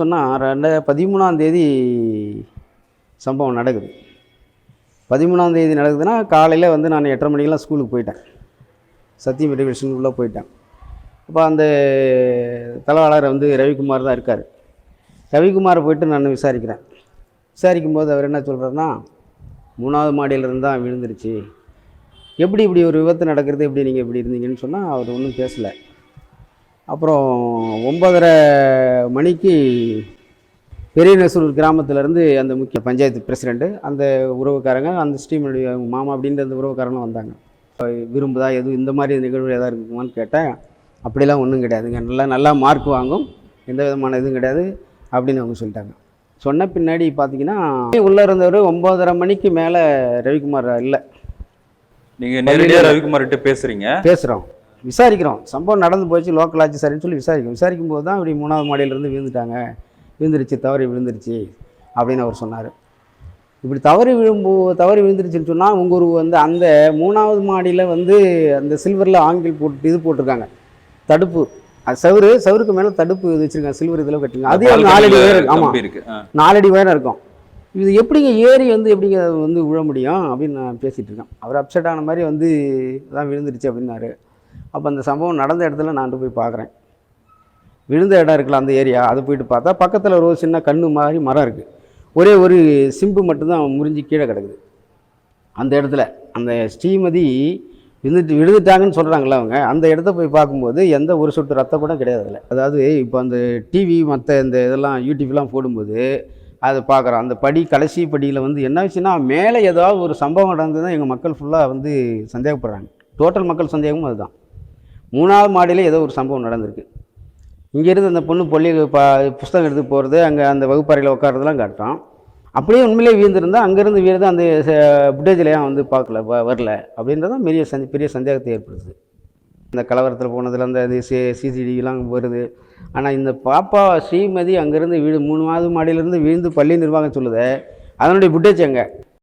சொன்னால் ரெண்டு பதிமூணாம் தேதி சம்பவம் நடக்குது. பதிமூணாம் தேதி நடக்குதுன்னா காலையில் வந்து நான் எட்டரை மணிக்கெல்லாம் ஸ்கூலுக்கு போயிட்டேன். சத்தியம் மெட்ரிகுலேஷன் போயிட்டேன். அப்போ அந்த தலவாளர் வந்து ரவிக்குமார் தான் இருக்கார். ரவிக்குமாரை போயிட்டு நான் விசாரிக்கிறேன். விசாரிக்கும் போது அவர் என்ன சொல்கிறாருன்னா மூணாவது மாடியிலிருந்து தான் விழுந்துருச்சு. எப்படி இப்படி ஒரு விபத்து நடக்கிறது? எப்படி நீங்கள் இப்படி இருந்தீங்கன்னு சொன்னால் அவர் ஒன்றும் பேசலை. அப்புறம் ஒம்பதரை மணிக்கு பெரிய நெசூர் கிராமத்துலேருந்து அந்த முக்கிய பஞ்சாயத்து பிரசிடெண்ட்டு அந்த உறவுக்காரங்க அந்த ஸ்ரீமனுடைய மாமா அப்படின்ற அந்த உறவுக்காரங்களும் வந்தாங்க. விரும்புதா எதுவும் இந்த மாதிரி நிகழ்வு எதாவது இருக்குமான்னு கேட்டேன் அப்படிலாம் ஒன்றும் கிடையாதுங்க. நல்லா நல்லா மார்க் வாங்கும். எந்த விதமான இதுவும் கிடையாது அப்படின்னு அவங்க சொல்லிட்டாங்க. சொன்ன பின்னாடி பார்த்தீங்கன்னா உள்ளே இருந்தவர் ஒம்பதரை மணிக்கு மேலே ரவிக்குமார் இல்லை. நீங்க நேரடியா ரவிக்குமார்கிட்ட பேசுறீங்க. பேசுகிறோம் விசாரிக்கிறோம். சம்பவம் நடந்து போச்சு லோக்கல் ஆட்சி சரின்னு சொல்லி விசாரிக்கிறோம். விசாரிக்கும் போது தான் இப்படி மூணாவது மாடியிலேருந்து விழுந்துட்டாங்க. விழுந்துருச்சு தவறி விழுந்துருச்சு அப்படின்னு அவர் சொன்னார். இப்படி தவறி விழும்போ தவறி விழுந்துருச்சுன்னு சொன்னால் உங்கள் ஒரு வந்து அந்த மூணாவது மாடியில் வந்து அந்த சில்வரில் ஆங்கில் போட்டு இது போட்டிருக்காங்க. தடுப்பு. அது சவுரு சவுருக்கு மேலே தடுப்பு இது வச்சுருக்காங்க சில்வர் இதில் கட்டிருக்காங்க. அதே நாலடி உயரம் ஆமாம். நாலடி உயரம் இருக்கும். இது எப்படிங்க ஏறி வந்து எப்படிங்க வந்து விழ முடியும் அப்படின்னு நான் பேசிகிட்டு இருக்கேன். அவர் அப்செட் ஆன மாதிரி வந்து தான் விழுந்துருச்சு அப்படின்னாரு. அப்போ அந்த சம்பவம் நடந்த இடத்துல நான் போய் பார்க்குறேன். விழுந்த இடம் இருக்குல்ல அந்த ஏரியா அதை போயிட்டு பார்த்தா பக்கத்தில் ஒரு சின்ன கண்ணு மாதிரி மரம் இருக்குது ஒரே ஒரு சிம்பு மட்டும்தான் முறிஞ்சு கீழே கிடக்குது. அந்த இடத்துல அந்த ஸ்ரீமதி விழுந்துட்டு விழுந்துட்டாங்கன்னு சொல்கிறாங்களே அவங்க அந்த இடத்த போய் பார்க்கும்போது எந்த ஒரு சொட்டு ரத்தம் கூட கிடையாது அதில். அதாவது இப்போ அந்த டிவி மற்ற இந்த இதெல்லாம் யூடியூப்லாம் போடும்போது அதை பார்க்குறோம் அந்த படி கடைசி படியில் வந்து என்ன விஷயம்னா மேலே ஏதாவது ஒரு சம்பவம் நடந்து தான் எங்கள் மக்கள் ஃபுல்லாக வந்து சந்தேகப்படுறாங்க. டோட்டல் மக்கள் சந்தேகமும் அதுதான். மூணாவது மாடியில் ஏதோ ஒரு சம்பவம் நடந்திருக்கு. இங்கேருந்து அந்த பொண்ணு பள்ளி பா புஸ்தகம் எடுத்து போகிறது அங்கே அந்த வகுப்பறையில் உட்காரதெல்லாம் காட்டுறோம் அப்படியே உண்மையிலே வீழ்ந்திருந்தால் அங்கேருந்து வீழ்ந்து அந்த ஃபுட்டேஜில் வந்து பார்க்கல வ- வரல. அப்படின்றதான் பெரிய சந்தே பெரிய சந்தேகத்தை ஏற்படுத்துது. இந்த கலவரத்தில் போனதில் அந்த சி சிசிடிவிலாம் வருது. ஆனால் இந்த பாப்பா ஸ்ரீமதி அங்கேருந்து வீடு மூணு மாதம் மாடியிலேருந்து வீழ்ந்து பள்ளி நிர்வாகம் சொல்லுது அதனுடைய புட்டேஜ் எங்கே?